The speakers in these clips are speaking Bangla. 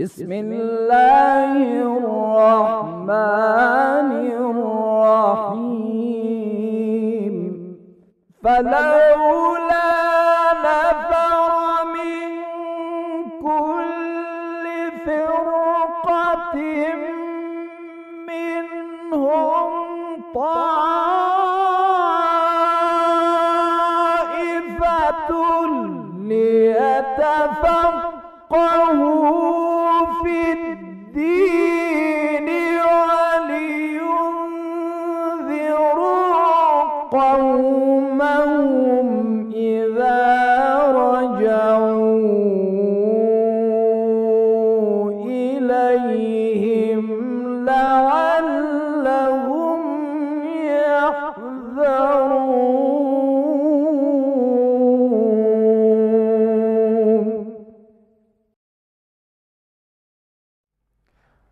بسم الله الرحمن الرحيم. فلولا قومهم إذا رجعوا إليهم لعلهم يحذرون.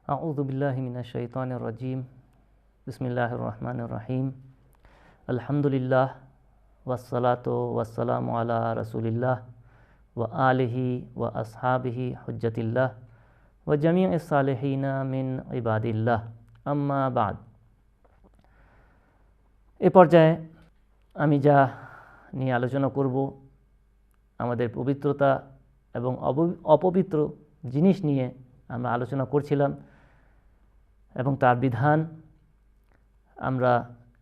أعوذ بالله من الشيطان الرجيم. بسم الله الرحمن الرحيم. আলহামদুলিল্লাহ ওয়াসালাত ওয়াসালাম আলা রসুলিল্লাহ ওয়া আলহি ওয়া আসহাবিহি হজ্জতিল্লাহ ওয়া জামি সালেহিনা মিন ইবাদিল্লাহ। আম্মা বাদ। এ পর্যায়ে আমি যা নিয়ে আলোচনা করব, আমাদের পবিত্রতা এবং অপবিত্র জিনিস নিয়ে আমরা আলোচনা করছিলাম এবং তার বিধান আমরা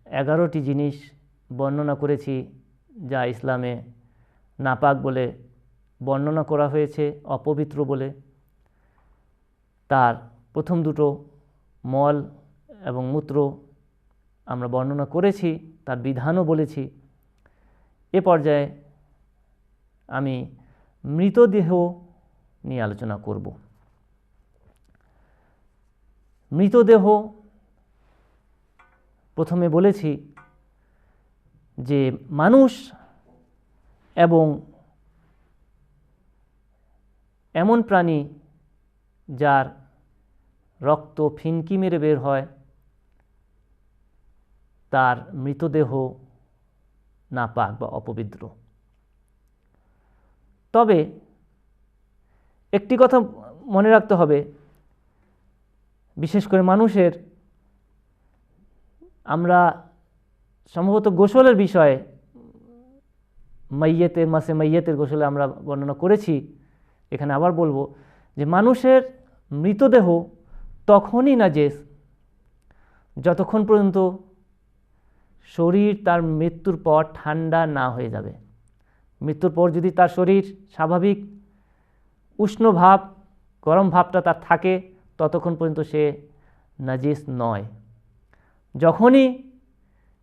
এগারোটি জিনিস বর্ণনা করেছি যা ইসলামে নাপাক বলে বর্ণনা করা হয়েছে, অপবিত্র বলে। তার প্রথম দুটো মল এবং মূত্র আমরা বর্ণনা করেছি, তার বিধানও বলেছি। এ পর্যায়ে আমি মৃতদেহ নিয়ে আলোচনা করব। মৃতদেহ প্রথমে বলেছি যে মানুষ এবং এমন প্রাণী যার রক্ত ফিনকি মেরে বের হয়, তার মৃতদেহ নাপাক বা অপবিত্র। তবে একটি কথা মনে রাখতে হবে, বিশেষ করে মানুষের আমরা সম্ভবত গোসলের বিষয়ে মাইয়েতের মাসে মাইয়েতের গোসলে আমরা বর্ণনা করেছি। এখানে আবার বলব যে মানুষের মৃতদেহ তখনই নাজেস যতক্ষণ পর্যন্ত শরীর তার মৃত্যুর পর ঠান্ডা না হয়ে যাবে। মৃত্যুর পর যদি তার শরীর স্বাভাবিক উষ্ণ ভাব, গরম ভাবটা তার থাকে, ততক্ষণ পর্যন্ত সে নাজিস নয়। যখনই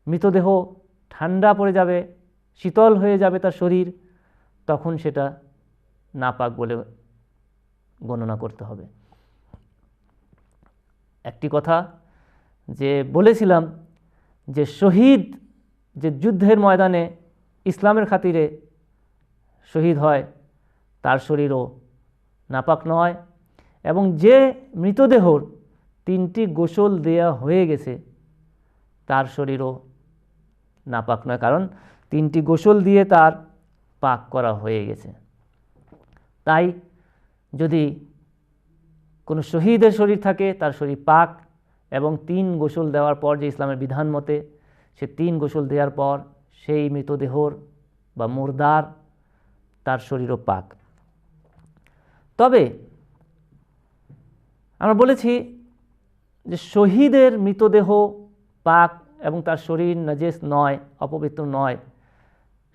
মৃতদেহ ঠান্ডা পড়ে যাবে, শীতল হয়ে যাবে তার শরীর, তখন সেটা নাপাক বলে গণনা করতে হবে। একটি কথা যে বলেছিলাম যে শহীদ যে যুদ্ধের ময়দানে ইসলামের খাতিরে শহীদ হয়, তার শরীরও নাপাক নয় এবং যে মৃতদেহর তিনটি গোসল দেয়া হয়ে গেছে তার শরীরও নাপাক নয়, কারণ তিনটি গোসল দিয়ে তার পাক করা হয়ে গেছে। তাই যদি কোনো শহীদের শরীর থাকে, তার শরীর পাক এবং তিন গোসল দেওয়ার পর যে ইসলামের বিধান মতে সে তিন গোসল দেওয়ার পর সেই মৃতদেহর বা মুর্দার তার শরীরও পাক। তবে আমরা বলেছি যে শহীদের মৃতদেহ পাক এবং তার শরীর নাজেস নয়, অপবিত্র নয়।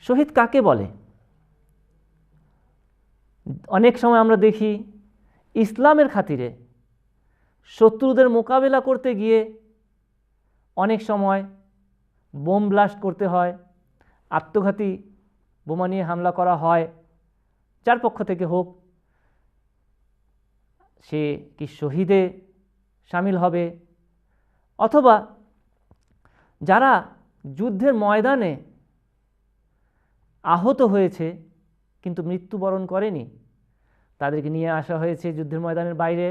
শহীদ কাকে বলে? অনেক সময় আমরা দেখি ইসলামের খাতিরে শত্রুদের মোকাবেলা করতে গিয়ে অনেক সময় বোম ব্লাস্ট করতে হয়, আত্মঘাতী বোমা নিয়ে হামলা করা হয়। যার পক্ষ থেকে হোক, সে কি শহীদে সামিল হবে? অথবা যারা যুদ্ধের ময়দানে আহত হয়েছে, কিন্তু মৃত্যুবরণ করেনি, তাদেরকে নিয়ে আসা হয়েছে যুদ্ধের ময়দানের বাইরে,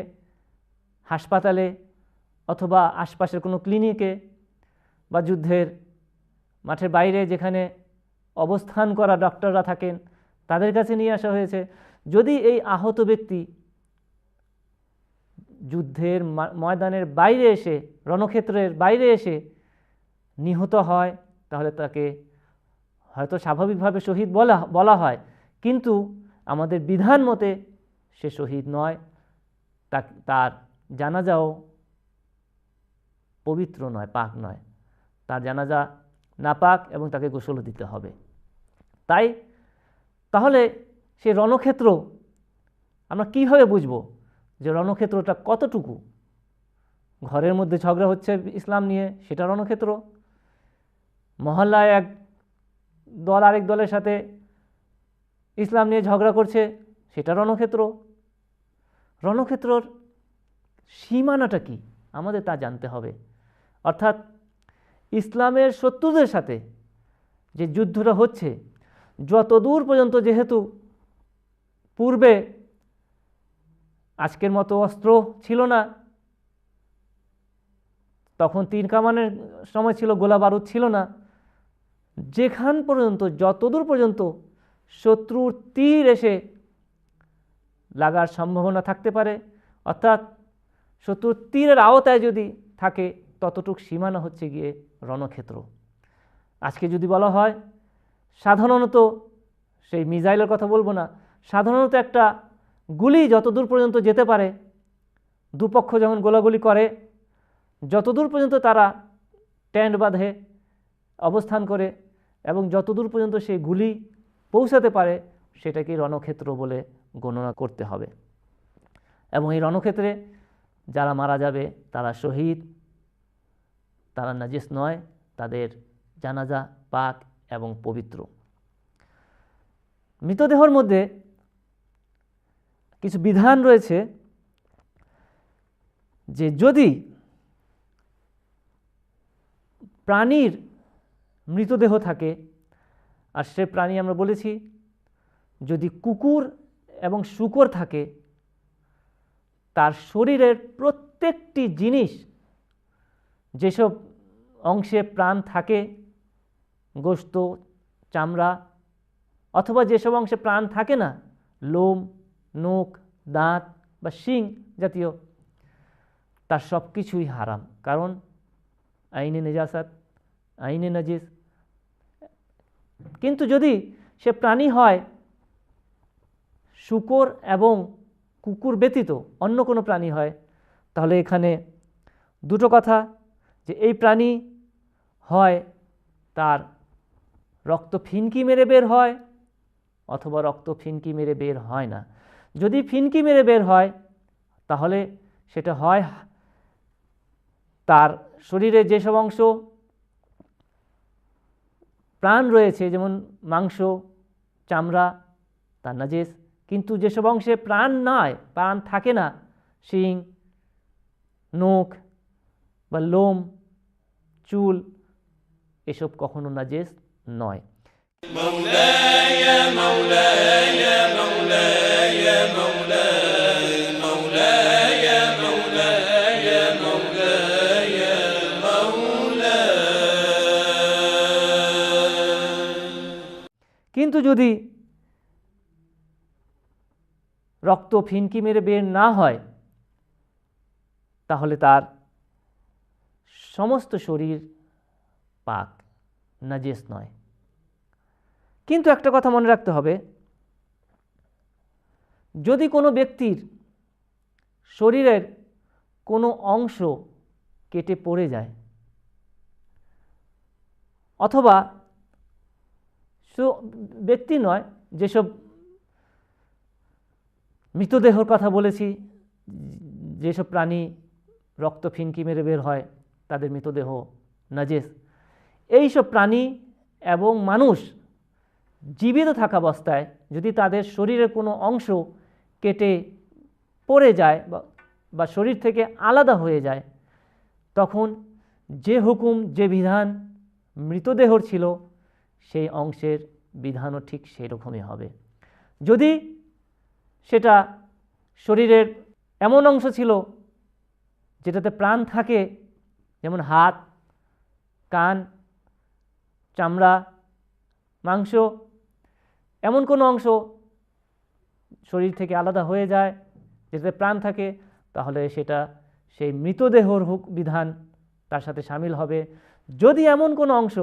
হাসপাতালে অথবা আশপাশের কোনো ক্লিনিকে বা যুদ্ধের মাঠের বাইরে যেখানে অবস্থান করা ডক্টররা থাকেন, তাদের কাছে নিয়ে আসা হয়েছে। যদি এই আহত ব্যক্তি যুদ্ধের ময়দানের বাইরে এসে, রণক্ষেত্রের বাইরে এসে নিহত হয়, তাহলে তাকে হয়তো স্বাভাবিকভাবে শহীদ বলা বলা হয়। কিন্তু আমাদের বিধান মতে সে শহীদ নয়। তার জানাজাও পবিত্র নয়, পাক নয়। তার জানাজা নাপাক এবং তাকে গোসল দিতে হবে। তাই, তাহলে সে রণক্ষেত্র আমরা কীভাবে বুঝব যে রণক্ষেত্রটা কতটুকু? ঘরের মধ্যে ঝগড়া হচ্ছে ইসলাম নিয়ে, সেটা রণক্ষেত্র? মহল্লায় এক দল আরেক দলের সাথে ইসলাম নিয়ে ঝগড়া করছে, সেটা রণক্ষেত্র। রণক্ষেত্রর সীমানাটা কি? আমাদের তা জানতে হবে। অর্থাৎ ইসলামের শত্রুদের সাথে যে যুদ্ধটা হচ্ছে যত দূর পর্যন্ত যেহেতু পূর্বে আজকের মতো অস্ত্র ছিল না, তখন তীর কামানের সময় ছিল, গোলা বারুদ ছিল না যেখান পর্যন্ত, যতদূর পর্যন্ত শত্রুর তীর এসে লাগার সম্ভাবনা থাকতে পারে, অর্থাৎ শত্রুর তীরের আওতায় যদি থাকে, ততটুক সীমানা হচ্ছে গিয়ে রণক্ষেত্র। আজকে যদি বলা হয়, সাধারণত সেই মিজাইলের কথা বলব না, সাধারণত একটা গুলি যতদূর পর্যন্ত যেতে পারে, দুপক্ষ যখন গোলাগুলি করে, যতদূর পর্যন্ত তারা ট্যান্ড বাঁধে, অবস্থান করে এবং যতদূর পর্যন্ত সেই গুলি পৌঁছাতে পারে, সেটাকে রণক্ষেত্র বলে গণনা করতে হবে। এবং এই রণক্ষেত্রে যারা মারা যাবে, তারা শহীদ, তারা নাজিস নয়, তাদের জানাজা পাক এবং পবিত্র। মৃতদেহর মধ্যে কিছু বিধান রয়েছে যে যদি প্রাণীর মৃতদেহ থাকে। আর সে প্রাণী আমরা বলেছি, যদি কুকুর এবং শুকর থাকে, তার শরীরের প্রত্যেকটি জিনিস, যেসব অংশে প্রাণ থাকে, গোস্ত, চামড়া, অথবা যেসব অংশে প্রাণ থাকে না, লোম, নখ, দাঁত বা শিং জাতীয়, তার সব কিছুই হারাম। কারণ আইনে নেজাসাত, আইনে নাজিস কিন্তু যদি সে প্রাণী হয় শুকর এবং কুকুর ব্যতীত অন্য কোনো প্রাণী হয়, তাহলে এখানে দুটো কথা যে এই প্রাণী হয় তার রক্ত ফিনকি মেরে বের হয় অথবা রক্ত ফিনকি মেরে বের হয় না। যদি ফিনকি মেরে বের হয়, তাহলে সেটা হয় তার শরীরে যেসব অংশ প্রাণ রয়েছে, যেমন মাংস, চামড়া, তার নাজেস। কিন্তু যেসব অংশে প্রাণ নয়, প্রাণ থাকে না, শিং, নখ বা লোম, চুল, এসব কখনো নাজেস নয়। কিন্তু যদি রক্ত ফিনকি মেরে বের না হয়, তাহলে তার সমস্ত শরীর পাক, নাজেস নয়। কিন্তু একটা কথা মনে রাখতে হবে, যদি কোনো ব্যক্তির শরীরের কোনো অংশ কেটে পড়ে যায়, অথবা সু- ব্যক্তি নয়, যেসব মৃতদেহর কথা বলেছি, যেসব প্রাণী রক্ত ফিনকি মেরে বের হয়, তাদের মৃতদেহ নাজেস। এইসব প্রাণী এবং মানুষ জীবিত থাকা অবস্থায় যদি তাদের শরীরের কোনো অংশ কেটে পড়ে যায় বা শরীর থেকে আলাদা হয়ে যায়, তখন যে হুকুম, যে বিধান মৃতদেহর ছিল সেই অংশের বিধানও ঠিক সেই রকমই হবে। যদি সেটা শরীরের এমন অংশ ছিল যেটাতে প্রাণ থাকে, যেমন হাত, কান, চামড়া, মাংস, এমন কোনো অংশ শরীর থেকে আলাদা হয়ে যায় যেটাতে প্রাণ থাকে, তাহলে সেটা সেই মৃতদেহর হুক বিধান তার সাথে সামিল হবে। যদি এমন কোনো অংশ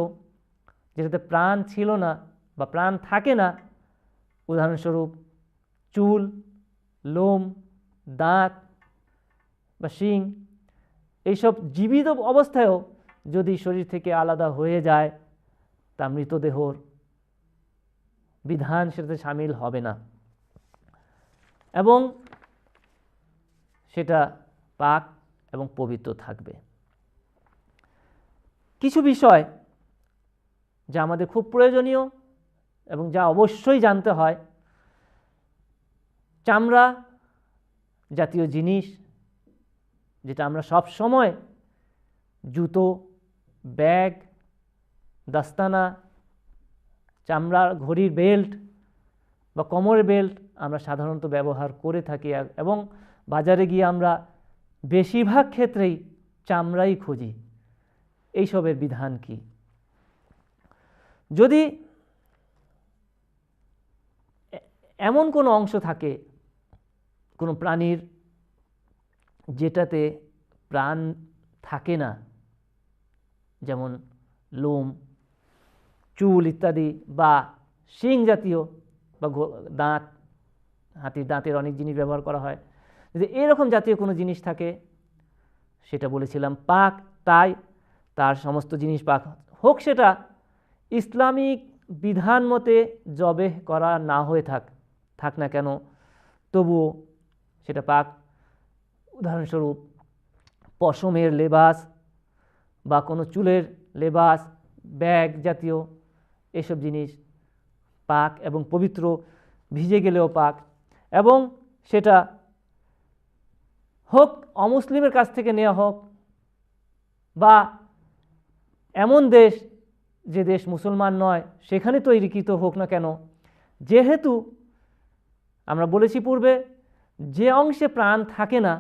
যেটাতে প্রাণ ছিল না বা প্রাণ থাকে না, উদাহরণস্বরূপ চুল, লোম, দাঁত বা শিং, এইসব জীবিত অবস্থায়ও যদি শরীর থেকে আলাদা হয়ে যায়, তা মৃতদেহর বিধান সেটাতে সামিল হবে না। এবং সেটা পাক এবং পবিত্র থাকবে। কিছু বিষয় যা আমাদের খুব প্রয়োজনীয় এবং যা অবশ্যই জানতে হয়। চামড়া জাতীয় জিনিস, যেটা আমরা সব সময় জুতো, ব্যাগ, দাস্তানা, চামড়ার ঘড়ির বেল্ট বা কোমরের বেল্ট আমরা সাধারণত ব্যবহার করে থাকি এবং বাজারে গিয়ে আমরা বেশিরভাগ ক্ষেত্রেই চামড়াই খুঁজি। এইসবের বিধান কি? যদি এমন কোনো অংশ থাকে, কোনো প্রাণীর যেটাতে প্রাণ থাকে না, যেমন লোম, চুল ইত্যাদি বা শিং জাতীয় বা দাঁত, হাতির দাঁতের অনেক জিনিস ব্যবহার করা হয়, যদি এরকম জাতীয় কোনো জিনিস থাকে, সেটা বলেছিলাম পাক, তাই তার সমস্ত জিনিস পাক হোক, সেটা ইসলামিক বিধান মতে জবে করা না হয়ে থাক থাক না কেন? তবুও সেটা পাক। উদাহরণস্বরূপ, পশমের লেবাস বা কোনো চুলের লেবাস, ব্যাগ জাতীয় এসব জিনিস পাক এবং পবিত্র, ভিজে গেলেও পাক এবং সেটা হোক, অমুসলিমের কাছ থেকে নেওয়া হোক বা এমন দেশ যে দেশ মুসলমান নয়, সেখানে তৈরিকৃত হোক না কেন। যেহেতু আমরা বলেছি পূর্বে, যে অংশে প্রাণ থাকে না,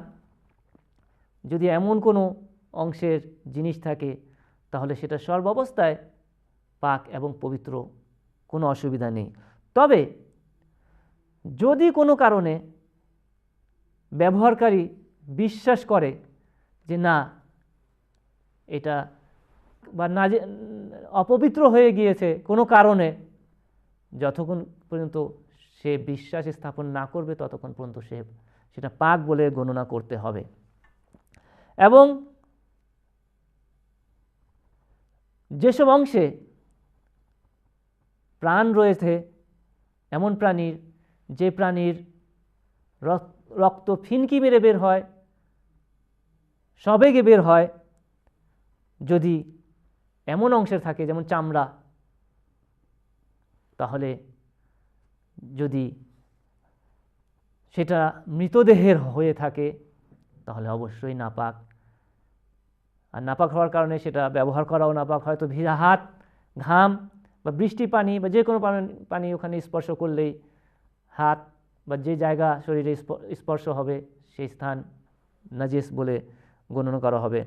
যদি এমন কোনো অংশের জিনিস থাকে, তাহলে সেটা সর্বাবস্থায় পাক এবং পবিত্র, কোনো অসুবিধা নেই। তবে যদি কোনো কারণে ব্যবহারকারী বিশ্বাস করে যে না, এটা বা না অপবিত্র হয়ে গিয়েছে কোনো কারণে, যতক্ষণ পর্যন্ত সে বিশ্বাস স্থাপন না করবে, ততক্ষণ পর্যন্ত সে সেটা পাক বলে গণনা করতে হবে। এবং যেসব অংশে প্রাণ রয়েছে, এমন প্রাণীর, যে প্রাণীর রক- রক্ত ফিনকি মেরে বের হয়, সবেগে বের হয়, যদি এমন অংশের থাকে, যেমন চামড়া। তাহলে যদি সেটা মৃতদেহের হয়ে থাকে, তাহলে অবশ্যই নাপাক। আর নাপাক হওয়ার কারণে সেটা ব্যবহার করাও নাপাক। হয়তো ভিজা হাত, ঘাম বা বৃষ্টি পানি বা যে কোনো পানি- ওখানে স্পর্শ করলেই হাত বা যে জায়গা শরীরে স্পর্শ হবে, সেই স্থান নাজেস বলে গণনা করা হবে।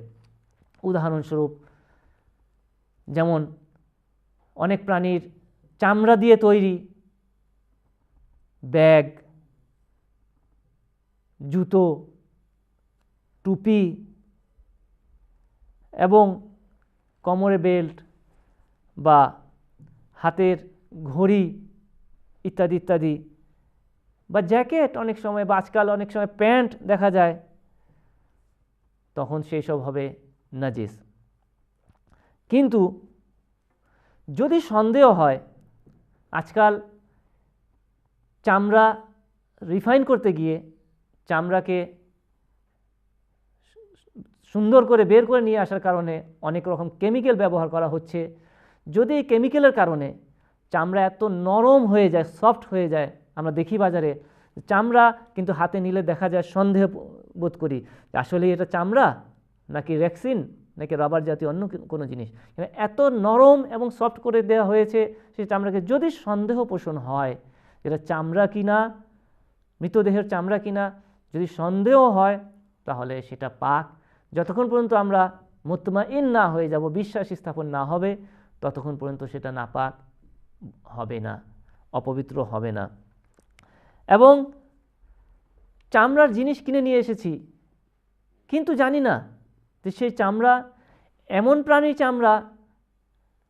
উদাহরণস্বরূপ যেমন অনেক প্রাণীর চামড়া দিয়ে তৈরি, ব্যাগ, জুতো, টুপি এবং কোমরে বেল্ট বা হাতের ঘড়ি ইত্যাদি ইত্যাদি বা জ্যাকেট অনেক সময় বা আজকাল অনেক সময় প্যান্ট দেখা যায়, তখন সেই সব হবে নাজিস। কিন্তু যদি সন্দেহ হয়, আজকাল চামড়া রিফাইন করতে গিয়ে চামড়াকে সুন্দর করে বের করে নিয়ে আসার কারণে অনেক রকম কেমিক্যাল ব্যবহার করা হচ্ছে। যদি এই কেমিক্যালের কারণে চামড়া এত নরম হয়ে যায়, সফট হয়ে যায়, আমরা দেখি বাজারে, চামড়া কিন্তু হাতে নিলে দেখা যায় সন্দেহ বোধ করি। আসলে এটা চামড়া নাকি রেক্সিন নাকি রাবার জাতীয় অন্য কোনো জিনিস। কিন্তু এত নরম এবং সফট করে দেওয়া হয়েছে সেই চামড়াকে। যদি সন্দেহ পোষণ হয় এটা চামড়া কিনা, মৃতদেহের চামড়া কিনা, যদি সন্দেহ হয় তাহলে সেটা পাক। যতক্ষণ পর্যন্ত আমরা মুতমা ইন না হয়ে যাব, বিশ্বাস স্থাপন না হবে, ততক্ষণ পর্যন্ত সেটা নাপাক হবে না, অপবিত্র হবে না। এবং চামড়ার জিনিস কিনে নিয়ে এসেছি, কিন্তু জানি না যে সেই চামড়া, এমন প্রাণীর চামড়া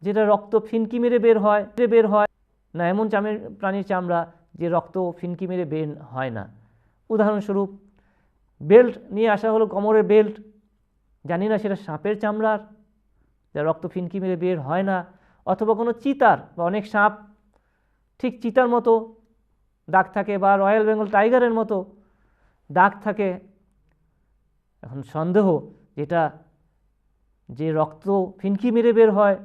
যেটা রক্ত ফিনকি মেরে বের হয় বের হয়, না এমন চামের প্রাণীর চামড়া যে রক্ত ফিনকি মেরে বের হয় না। উদাহরণস্বরূপ, বেল্ট নিয়ে আসা হলো কোমরের বেল্ট। জানি না সেটা সাপের চামড়ার, যা রক্ত ফিনকি মেরে বের হয় না, অথবা কোনো চিতার বা অনেক সাপ। ঠিক চিতার মতো দাগ থাকে বা রয়্যাল বেঙ্গল টাইগারের মতো দাগ থাকে। এখন সন্দেহ যেটা যে রক্ত ফিনকি মেরে বের হয়,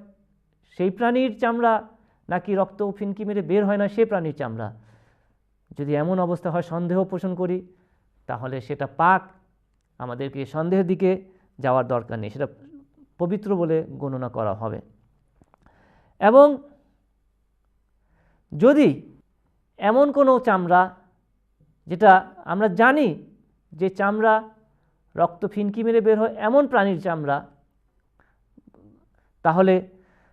সেই প্রাণীর চামড়া, নাকি রক্ত ফিনকি মেরে বের হয় না সে প্রাণীর চামড়া? যদি এমন অবস্থা হয়, সন্দেহ পোষণ করি, তাহলে সেটা পাক। আমাদেরকে সন্দেহের দিকে যাওয়ার দরকার নেই, সেটা পবিত্র বলে গণনা করা হবে। এবং যদি এমন কোনো চামড়া, যেটা আমরা জানি যে চামড়া রক্ত ফিনকি মেরে বের হয় এমন প্রাণীর চামড়া। তাহলে,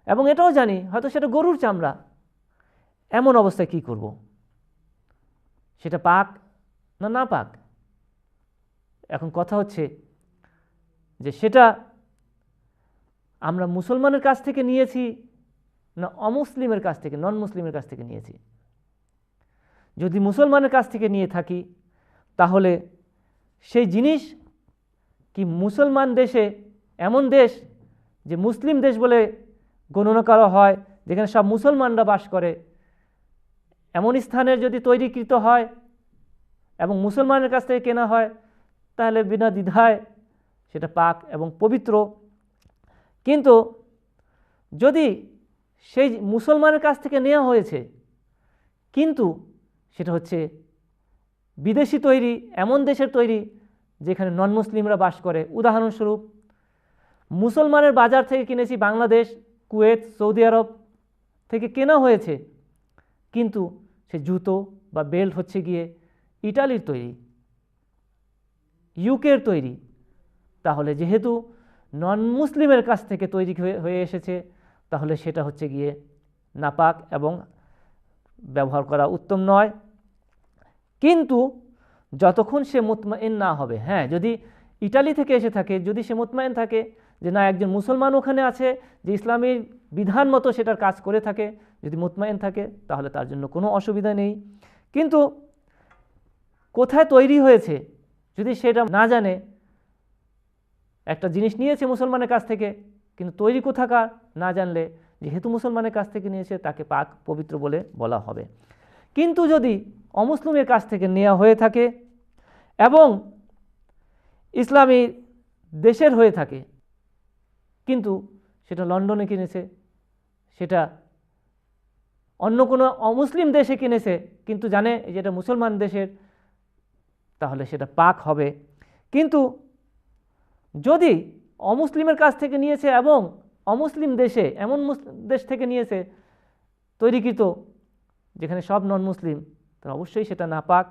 এবং এটাও জানি, হয়তো সেটা গরুর চামড়া। এমন অবস্থায় কি করব? সেটা পাক না না পাক? এখন কথা হচ্ছে যে সেটা আমরা মুসলমানের কাছ থেকে নিয়েছি না অমুসলিমের কাছ থেকে নন মুসলিমের কাছ থেকে নিয়েছি? যদি মুসলমানের কাছ থেকে নিয়ে থাকি, তাহলে সেই জিনিস কি মুসলমান দেশে এমন দেশ যে মুসলিম দেশ বলে গণনা করা হয়, যেখানে সব মুসলমানরা বাস করে। এমন স্থানের যদি তৈরিকৃত হয় এবং মুসলমানের কাছ থেকে কেনা হয়, তাহলে বিনা দ্বিধায় সেটা পাক এবং পবিত্র। কিন্তু যদি সেই মুসলমানের কাছ থেকে নেওয়া হয়েছে, কিন্তু সেটা হচ্ছে বিদেশি তৈরি, এমন দেশের তৈরি যেখানে নন মুসলিমরা বাস করে। উদাহরণস্বরূপ, মুসলমানের বাজার থেকে কিনেছি বাংলাদেশ, কুয়েত, সৌদি আরব থেকে কেনা হয়েছে, কিন্তু সে জুতো বা বেল্ট হচ্ছে গিয়ে ইটালির তৈরি, ইউকের তৈরি। তাহলে যেহেতু নন মুসলিমের কাছ থেকে তৈরি হয়ে এসেছে, তাহলে সেটা হচ্ছে গিয়ে নাপাক এবং ব্যবহার করা উত্তম নয়। কিন্তু যতক্ষণ সে মুতমাইন না হবে। হ্যাঁ যদি ইটালি থেকে এসে থাকে, যদি সে মুতমাইন থাকে যে না, একজন মুসলমান ওখানে আছে, যে ইসলামের বিধান মতো সেটার কাজ করে থাকে, যদি মুতমাইন থাকে, তাহলে তার জন্য কোনো অসুবিধা নেই। কিন্তু কোথায় তৈরি হয়েছে, যদি সেটা না জানে, একটা জিনিস নিয়েছে মুসলমানের কাছ থেকে, কিন্তু তৈরি কোথাকার না জানলে, যেহেতু মুসলমানের কাছ থেকে নিয়েছে, তাকে পাক পবিত্র বলে বলা হবে। কিন্তু যদি অমুসলিমের কাছ থেকে নেওয়া হয়ে থাকে এবং ইসলামী দেশের হয়ে থাকে, কিন্তু সেটা লন্ডনে কিনেছে, সেটা অন্য কোনো অমুসলিম দেশে কিনেছে, কিন্তু জানে যেটা মুসলমান দেশের, তাহলে সেটা পাক হবে। কিন্তু যদি অমুসলিমের কাছ থেকে নিয়েছে এবং অমুসলিম দেশে, এমন দেশ থেকে নিয়েছে, তৈরিকৃত যেখানে সব নন মুসলিম তাহলে অবশ্যই সেটা না পাক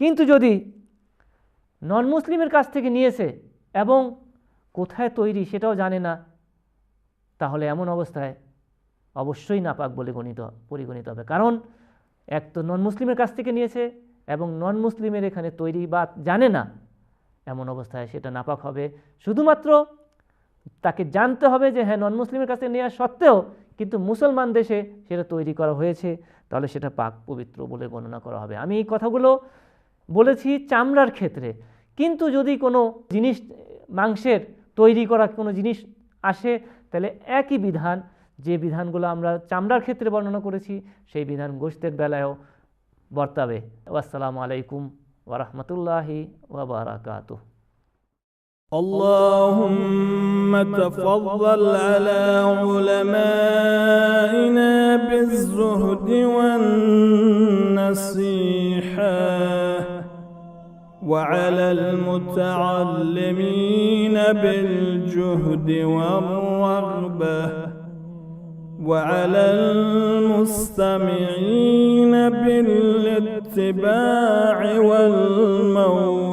কিন্তু যদি নন মুসলিমের কাছ থেকে নিয়েছে এবং কোথায় তৈরি সেটাও জানে না, তাহলে এমন অবস্থায় অবশ্যই নাপাক বলে গণিত, পরিগণিত হবে। কারণ এক তো নন মুসলিমের কাছ থেকে নিয়েছে এবং নন মুসলিমের এখানে তৈরি বা জানে না, এমন অবস্থায় সেটা নাপাক হবে। শুধুমাত্র তাকে জানতে হবে যে হ্যাঁ নন মুসলিমের কাছে নেওয়া সত্ত্বেও কিন্তু মুসলমান দেশে সেটা তৈরি করা হয়েছে, তাহলে সেটা পাক পবিত্র বলে গণনা করা হবে। আমি এই কথাগুলো বলেছি চামড়ার ক্ষেত্রে। কিন্তু যদি কোনো জিনিস, মাংসের তৈরি করা কোনো জিনিস আসে, তাহলে একই বিধান, যে বিধানগুলো আমরা চামড়ার ক্ষেত্রে বর্ণনা করেছি, সেই বিধান গোষ্ঠের বেলায়ও বর্তাবে। আসসালামু আলাইকুম ওরহমতুল্লাহি ওবরাকাতুহ اللهم تفضل على علمائنا بالزهد والنصيحة وعلى المتعلمين بالجهد والرغبة وعلى المستمعين بالاتباع والموعظة.